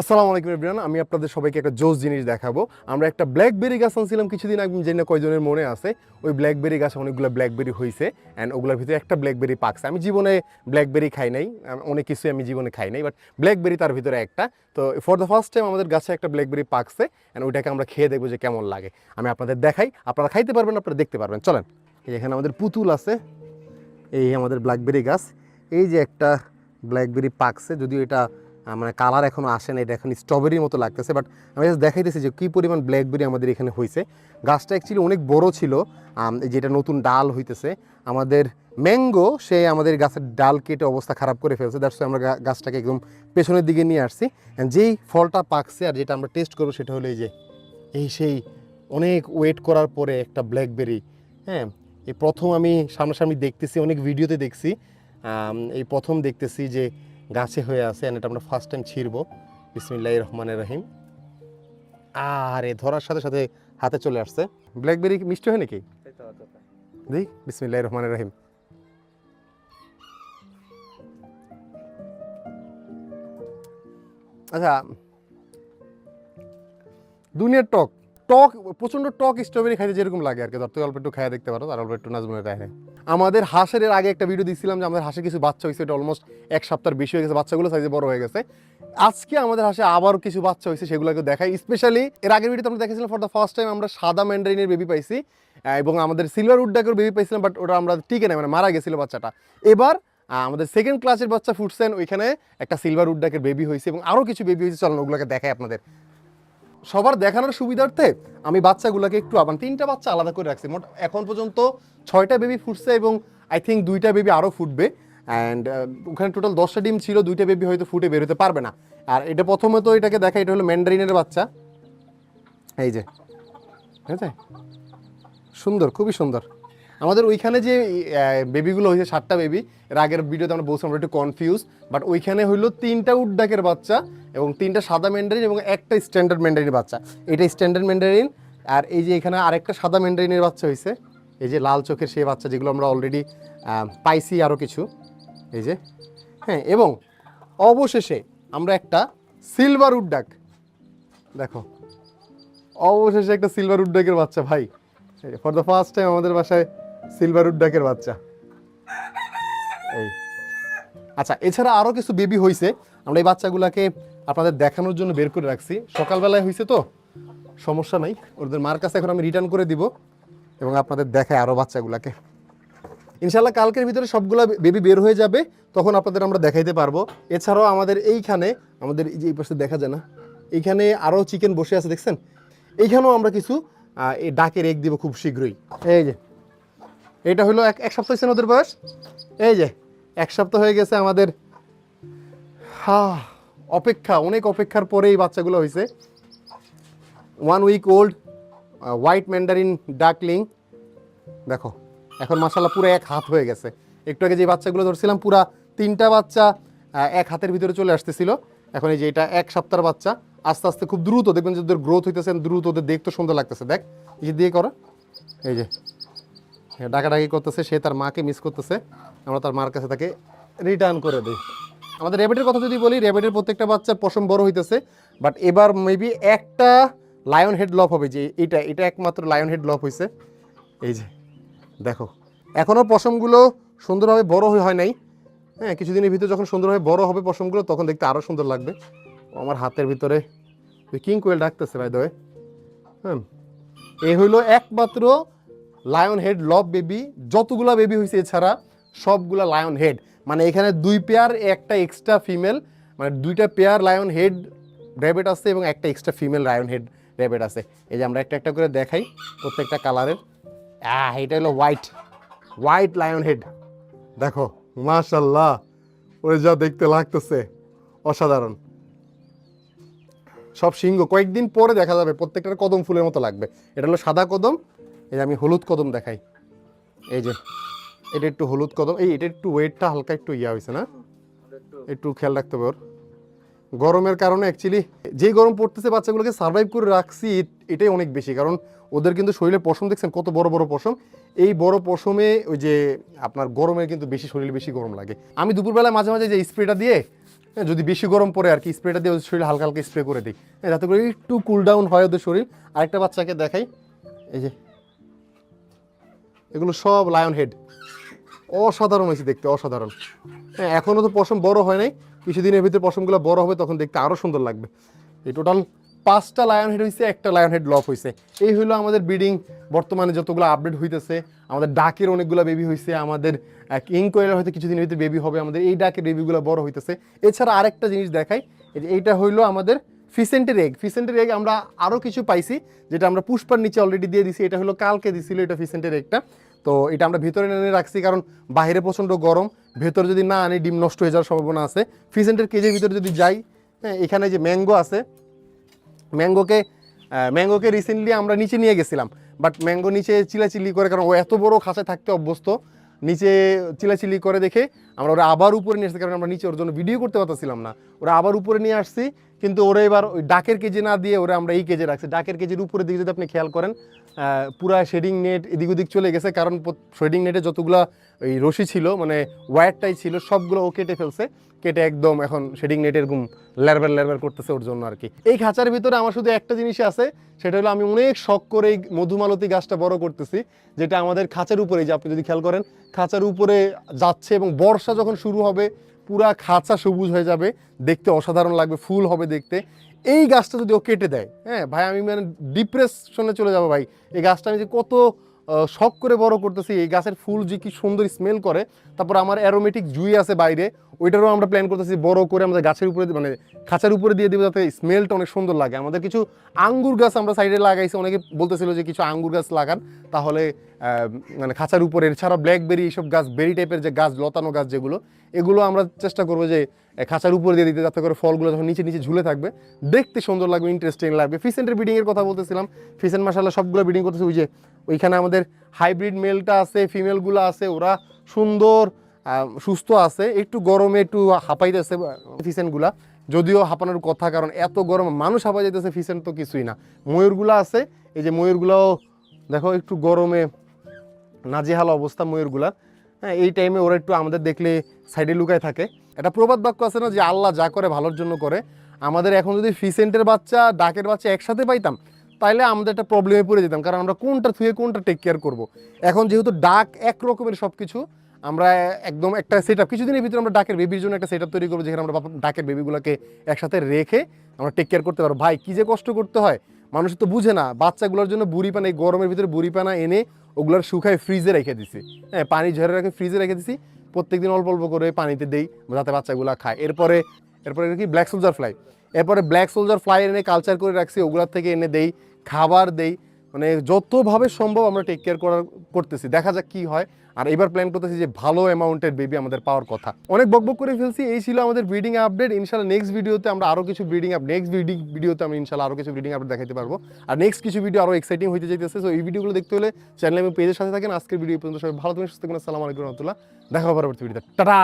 আসসালামু আলাইকুম এভরিওয়ান আমি আপনাদের সবাইকে একটা জোস জিনিস দেখাবো। আমরা একটা ব্ল্যাকবেরি গাছ আনছিলাম কিছুদিন আগে, জানি না কয়জনের মনে আছে। ওই ব্ল্যাকবেরি গাছে অনেকগুলো ব্ল্যাকবেরি হয়েছে অ্যান্ড ওগুলোর ভিতরে একটা ব্ল্যাকবেরি পাকছে। আমি জীবনে ব্ল্যাকবেরি খাই নাই অনেক কিছুই আমি জীবনে খাই নাই বাট ব্ল্যাকবেরি তার ভিতরে একটা। তো ফর দ্য ফার্স্ট টাইম আমাদের গাছে একটা ব্ল্যাকবেরি পাকছে অ্যান্ড ওইটাকে আমরা খেয়ে দেখব যে কেমন লাগে। আমি আপনাদের দেখাই, আপনারা খাইতে পারবেন, আপনারা দেখতে পারবেন। চলেন। এখানে আমাদের পুতুল আছে। এই আমাদের ব্ল্যাকবেরি গাছ। এই যে একটা ব্ল্যাকবেরি পাকছে, যদিও এটা মানে কালার এখনও আসে না, এটা এখন স্ট্রবেরির মতো লাগতেছে বাট আমি just দেখাইতেছি যে কী পরিমাণ ব্ল্যাকবেরি আমাদের এখানে হয়েছে গাছটা অ্যাকচুয়ালি অনেক বড় ছিল যেটা নতুন ডাল হইতেছে। আমাদের ম্যাঙ্গো সে আমাদের গাছের ডাল কেটে অবস্থা খারাপ করে ফেলছে দ্যাটস আমরা গাছটাকে একদম পেছনের দিকে নিয়ে আসছি। যেই ফলটা পাকছে আর যেটা আমরা টেস্ট করব, সেটা হলো এই যে, এই সেই অনেক ওয়েট করার পরে একটা ব্ল্যাকবেরি হ্যাঁ? এই প্রথম আমি সামনাসামনি দেখতেছি অনেক ভিডিওতে দেখছি। এই প্রথম দেখতেছি যে গাছে হয়ে আছে এটা আমরা ফার্স্ট টাইম ছিঁড়বো। বিসমিল্লাহ রহমানের রহিম। আরে ধরার সাথে সাথে হাতে চলে আসছে। ব্ল্যাকবেরি মিষ্টি হয় নাকি? দেখ বিসমিল্লাহ রহমানের রহিম। আচ্ছা দুনিয়ার টক। টক প্রচণ্ড টক স্ট্রবেরি খাইতে যেরকম লাগে আর কি। ধর, তুই অল্প একটু খাইয়া দেখতে পারো আর অল্প একটু নাজমুনের রায় আমাদের হাঁসের আগে একটা ভিডিও দিচ্ছিলাম যে, আমাদের হাঁসে কিছু বাচ্চা হয়েছে, এটা অলমোস্ট এক সপ্তাহের বেশি হয়ে গেছে, বাচ্চাগুলো সাইজে বড় হয়ে গেছে। আজকে আমাদের হাঁসে আবার কিছু বাচ্চা হয়েছে, সেগুলোকে দেখাই। স্পেশালি এর আগের ভিডিওতে আমরা দেখেছিলাম ফর দ্য ফার্স্ট টাইম আমরা সাদা ম্যান্ডারিনের বেবি পাইছি এবং আমাদের সিলভার উডডাকের বেবি পাইছিলাম বাট ওটা আমরা টিকে নেই মানে মারা গেছিল বাচ্চাটা। এবার আমাদের সেকেন্ড ক্লাসের বাচ্চা ফুটছেন, ওইখানে একটা সিলভার উডডাকের বেবি হয়েছে, এবং আরও কিছু বেবি হয়েছে, চলুন ওগুলোকে দেখাই আপনাদের। সবার দেখানোর সুবিধার্থে আমি বাচ্চাগুলোকে একটু আবার তিনটা বাচ্চা আলাদা করে রাখছি। মোট এখন পর্যন্ত ছয়টা বেবি ফুটছে এবং আই থিঙ্ক দুইটা বেবি আরও ফুটবে। অ্যান্ড ওখানে টোটাল দশটা ডিম ছিল, দুইটা বেবি হয়তো ফুটে বেরোতে পারবে না। আর এটা প্রথমে তো এটাকে দেখা, এটা হলো ম্যান্ডারিনের বাচ্চা। এই যে ঠিক আছে সুন্দর, খুবই সুন্দর। আমাদের ওইখানে যে বেবিগুলো হয়েছে, সাতটা বেবি, এর আগের ভিডিওতে আমরা বলছিলাম, আমরা একটু কনফিউজ বাট ওইখানে হইল তিনটা উডডাকের বাচ্চা এবং তিনটা সাদা ম্যান্ডারিন এবং একটা স্ট্যান্ডার্ড ম্যান্ডারিনের বাচ্চা। এটা স্ট্যান্ডার্ড ম্যান্ডারিন আর এই যে এখানে আরেকটা সাদা ম্যান্ডারিনের বাচ্চা হয়েছে, এই যে লাল চোখের সেই বাচ্চা যেগুলো আমরা অলরেডি পাইছি আরও কিছু, এই যে হ্যাঁ এবং অবশেষে আমরা একটা সিলভার উডডাক দেখো, অবশেষে একটা সিলভার উডডাকের বাচ্চা, ভাই। ফর দ্য ফার্স্ট টাইম আমাদের বাসায় সিলভার উডডাকের বাচ্চা। এই। আচ্ছা এছাড়া আরও কিছু বেবি হয়েছে আমরা এই বাচ্চাগুলোকে আপনাদের দেখানোর জন্য বের করে রাখছি। সকালবেলায় হয়েছে তো? সমস্যা নাই। ওদের মার কাছে এখন আমি রিটার্ন করে দিব এবং আপনাদের দেখায় আরও বাচ্চাগুলোকে। ইনশাল্লাহ কালকের ভিতরে সবগুলো বেবি বের হয়ে যাবে। তখন আপনাদের আমরা দেখাইতে পারব। এছাড়াও আমাদের এইখানে, আমাদের এই যে এই পাশে দেখা যায় না? এইখানে আরও চিকেন বসে আছে, দেখছেন? এইখানেও আমরা কিছু ডাকের এগ দিব খুব শীঘ্রই। এই যে এটা হলো এক এক সপ্তাহ হয়েছে ওদের বয়স। এই যে, এক সপ্তাহ হয়ে গেছে আমাদের। হা, অপেক্ষা, অনেক অপেক্ষার পরে এই বাচ্চাগুলো হয়েছে। One week old white mandarin duckling দেখো, এখন মাসাল্লাহ পুরো এক হাত হয়ে গেছে। একটু আগে যে বাচ্চাগুলো ধরছিলাম, পুরা তিনটা বাচ্চা এক হাতের ভিতরে চলে আসতেছিল। এখন এই যে এটা এক সপ্তাহের বাচ্চা, আস্তে আস্তে খুব দ্রুত, দেখবেন যে ওদের গ্রোথ হইতেছে, দ্রুত ওদের দেখতে সুন্দর লাগতেছে। দেখ, এই যে দিয়ে করো। এই যে ডাকাডাকি করতেছে, সে তার মাকে মিস করতেছে। আমরা তার মার কাছে তাকে রিটার্ন করে দিই। আমাদের র্যাবিটের কথা যদি বলি র্যাবিটের প্রত্যেকটা বাচ্চার পশম বড় হইতেছে বাট এবার মেবি একটা লায়ন হেড লপ হবে যে এটা এটা একমাত্র লায়ন হেড লপ হয়েছে এই যে, দেখো এখনও পশমগুলো সুন্দরভাবে বড় হয়ে হয় নাই। হ্যাঁ কিছুদিনের ভিতরে যখন সুন্দরভাবে বড় হবে পশমগুলো, তখন দেখতে আরও সুন্দর লাগবে। আমার হাতের ভিতরে, ওই কিং কোয়েল ডাকতেছে ভাই দয়ে হ্যাঁ এই হইল একমাত্র লায়ন হেড লভ বেবি যতগুলা বেবি হয়েছে এছাড়া, সবগুলা লায়ন হেড মানে এখানে দুই পেয়ার একটা এক্সট্রা ফিমেল মানে দুইটা পেয়ার লায়ন হেড র্যাবেট আছে এবং একটা extra female lion head rabbit আছে। এই যে আমরা একটা একটা করে দেখাই প্রত্যেকটা কালারের আহ, এটা হলো হোয়াইট হোয়াইট লায়ন হেড দেখো মাশাল্লাহ ওরে যা দেখতে লাগতেছে। অসাধারণ। সব সিংহ। কয়েকদিন পরে দেখা যাবে, প্রত্যেকটার কদম ফুলের মতো লাগবে। এটা হলো সাদা কদম এই যে আমি হলুদ কদম দেখাই। এই যে এটা একটু হলুদ কদম। এই এটা একটু ওয়েটটা হালকা একটু ইয়া হয়েছে না? একটু খেয়াল রাখতে হবে ওর। গরমের কারণে অ্যাকচুয়ালি যেই গরম পড়তেছে বাচ্চাগুলোকে সার্ভাইভ করে রাখছি এটাই অনেক বেশি। কারণ ওদের কিন্তু শরীরে পশম দেখছেন কত বড় বড় পশম। এই বড় পশমে ওই যে আপনার গরমে কিন্তু বেশি শরীরে বেশি গরম লাগে। আমি দুপুরবেলা মাঝে মাঝে যে স্প্রেটা দিয়ে হ্যাঁ, যদি বেশি গরম পড়ে আর কি স্প্রেটা দিয়ে ওদের শরীরে হালকা হালকা স্প্রে করে দিই। হ্যাঁ, যাতে করে একটু কুল ডাউন হয় ওদের শরীর। আরেকটা বাচ্চাকে দেখাই। এই যে এগুলো সব লায়ন হেড অসাধারণ হয়েছে দেখতে, অসাধারণ। হ্যাঁ এখনও তো পশম বড় হয় নাই। কিছুদিনের ভিতরে পশমগুলো বড় হবে, তখন দেখতে আরও সুন্দর লাগবে। এই টোটাল পাঁচটা লায়ন হেড হয়েছে একটা লায়ন হেড লক হয়েছে এই হলো আমাদের ব্রিডিং বর্তমানে যতগুলো আপডেট হইতেছে, আমাদের ডাকের অনেকগুলো বেবি হয়েছে আমাদের কিং কোয়েলের হয়তো কিছুদিনের ভিতরে বেবি হবে, আমাদের এই ডাকের বেবিগুলো বড় হইতেছে। এছাড়া আরেকটা জিনিস দেখাই এইটা হইল আমাদের ফিসেন্টের এগ ফিসেন্টের এগ আমরা আরও কিছু পাইছি, যেটা আমরা পুষ্পার নিচে অলরেডি দিয়ে দিছি, এটা হলো কালকে দিছিল এটা ফিসেন্টের এগটা তো এটা আমরা ভিতরে এনে রাখছি, কারণ বাইরে প্রচণ্ড গরম। ভেতরে যদি না আনি, ডিম নষ্ট হয়ে যাওয়ার সম্ভাবনা আছে। ফিসেন্টের কেজের ভিতরে যদি যাই হ্যাঁ এখানে যে ম্যাঙ্গো আছে ম্যাঙ্গোকে ম্যাঙ্গোকে রিসেন্টলি আমরা নিচে নিয়ে গেছিলাম। বাট ম্যাঙ্গো নিচে চিলাচিলি করে, কারণ ও এত বড় খাঁচায় থাকতে অভ্যস্ত, নিচে চিলাচিলি করে দেখে আমরা ওরা আবার উপরে নিয়ে আসছি, কারণ আমরা নিচে ওর জন্য ভিডিও করতে পারতেছিলাম না। ওরা আবার উপরে নিয়ে আসছি, কিন্তু ওরা এবার ওই ডাকের কেজে না দিয়ে ওরা আমরা এই কেজে রাখছি। ডাকের কেজির উপরের দিকে যদি আপনি খেয়াল করেন পুরা শেডিং নেট এদিক ওদিক চলে গেছে, কারণ শেডিং নেটে যতগুলা ওই রশি ছিল মানে ওয়্যারটাই ছিল, সবগুলো ও কেটে ফেলছে। কেটে একদম এখন শেডিং নেট এরকম ল্যারবার ল্যারবার করতেছে ওর জন্য আর কি এই খাঁচার ভিতরে আমার শুধু একটা জিনিসই আছে, সেটা হলো আমি অনেক শখ করে এই মধুমালতী গাছটা বড় করতেছি, যেটা আমাদের খাঁচার উপরে যে আপনি যদি খেয়াল করেন, খাঁচার উপরে যাচ্ছে এবং বর্ষা যখন শুরু হবে, পুরা খাঁচা সবুজ হয়ে যাবে, দেখতে অসাধারণ লাগবে, ফুল হবে দেখতে। এই গাছটা যদি ও কেটে দেয় হ্যাঁ ভাই, আমি মানে ডিপ্রেশনে চলে যাব ভাই। এই গাছটা আমি যে কত শখ করে বড় করতেছি, এই গাছের ফুল যে কি সুন্দর স্মেল করে, তারপর আমার অ্যারোমেটিক জুই আছে বাইরে, ওইটারও আমরা প্ল্যান করতেছি বড় করে আমাদের গাছের উপরে মানে খাঁচার উপরে দিয়ে দেবো যাতে স্মেলটা অনেক সুন্দর লাগে। আমাদের কিছু আঙ্গুর গাছ আমরা সাইডে লাগাইছি, অনেকে বলতেছিল যে কিছু আঙ্গুর গাছ লাগান, তাহলে মানে খাঁচার উপরে এছাড়া ব্ল্যাকবেরি এইসব গাছ বেরি টাইপের যে গাছ, লতানো গাছ যেগুলো, এগুলো আমরা চেষ্টা করব যে খাঁচার উপরে দিয়ে দিতে যাতে করে ফলগুলো যখন নিচে নিচে ঝুলে থাকবে, দেখতে সুন্দর লাগবে ইন্টারেস্টিং লাগবে। ফিসেন্টের ব্রিডিংয়ের কথা বলতেছিলাম ফিসেন্ট মাসাল্লাহ সবগুলো ব্রিডিং করতেছে, ওই যে, ওইখানে আমাদের হাইব্রিড মেলটা আছে ফিমেলগুলো আছে, ওরা সুন্দর সুস্থ আছে, একটু গরমে একটু হাঁপাইতেছে ফিসেন্টগুলা যদিও হাঁপানোর কথা, কারণ এত গরম, মানুষ হাঁপাই যেতেছে ফিসেন্ট তো কিছুই না। ময়ূরগুলো আছে, এই যে ময়ূরগুলোও, দেখো, একটু গরমে নাজেহাল অবস্থা ময়ূরগুলার হ্যাঁ এই টাইমে ওরা একটু আমাদের দেখলে সাইডে লুকায় থাকে। একটা প্রবাদ বাক্য আছে না যে, আল্লাহ যা করে ভালোর জন্য করে। আমাদের এখন যদি ফিসেন্টের বাচ্চা, ডাকের বাচ্চা একসাথে পাইতাম তাহলে আমাদের একটা প্রবলেমে পড়ে যেতাম। কারণ আমরা কোনটা থুয়ে, কোনটা টেক কেয়ার করব? এখন যেহেতু ডাক এক রকমের সব কিছু আমরা একদম একটা সেট আপ কিছুদিনের ভিতরে আমরা ডাকের বেবির জন্য একটা সেট আপ তৈরি করব, যেখানে আমরা ডাকের বেবিগুলোকে একসাথে রেখে আমরা টেক কেয়ার করতে পারব। ভাই, কী যে কষ্ট করতে হয়। মানুষ তো বুঝে না, বাচ্চাগুলোর জন্য বুড়ি পানা, এই গরমের ভিতরে বুড়ি পানা এনে ওগুলোর শুকায় ফ্রিজে রেখে দিছি। হ্যাঁ পানি ঝরে রেখে ফ্রিজে রেখে দিছি, প্রত্যেকদিন অল্প অল্প করে পানিতে দেই যাতে বাচ্চাগুলো খায়। এরপরে এরপরে কি? ব্ল্যাক সোলজার ফ্লাই এরপরে ব্ল্যাক সোলজার ফ্লাই এনে কালচার করে রাখছি, ওগুলার থেকে এনে দেই, খাবার দেই মানে যতভাবে সম্ভব আমরা টেক কেয়ার করার, করতেছি। দেখা যাক কি হয়। আর এবার প্ল্যান করতেছি যে ভালো অ্যামাউন্টের বেবি আমাদের পাওয়ার কথা। অনেক বকবক করে ফেলছি। এই ছিল আমাদের ব্রিডিং আপডেট ইনশাল্লাহ নেক্সট ভিডিওতে আমরা আরও কিছু ব্রিডিং আপ নেক্সট ব্রিডিং ভিডিওতে আমি ইনশাল্লাহ আরও কিছু ব্রিডিং আপডেট দেখাতে পারব। আর নেক্সট কিছু ভিডিও আরও এক্সাইটিং হতে যেতেছে সো এই ভিডিওগুলো দেখতে হলে চ্যানেলে এবং পেজের সাথে থাকেন। আজকের ভিডিও পর্যন্ত সবাই ভালো থাকেন সুস্থ থাকুন আসসালামু আলাইকুম রহমতুল্লাহ। দেখা পরবর্তী ভিডিওতে টাটা!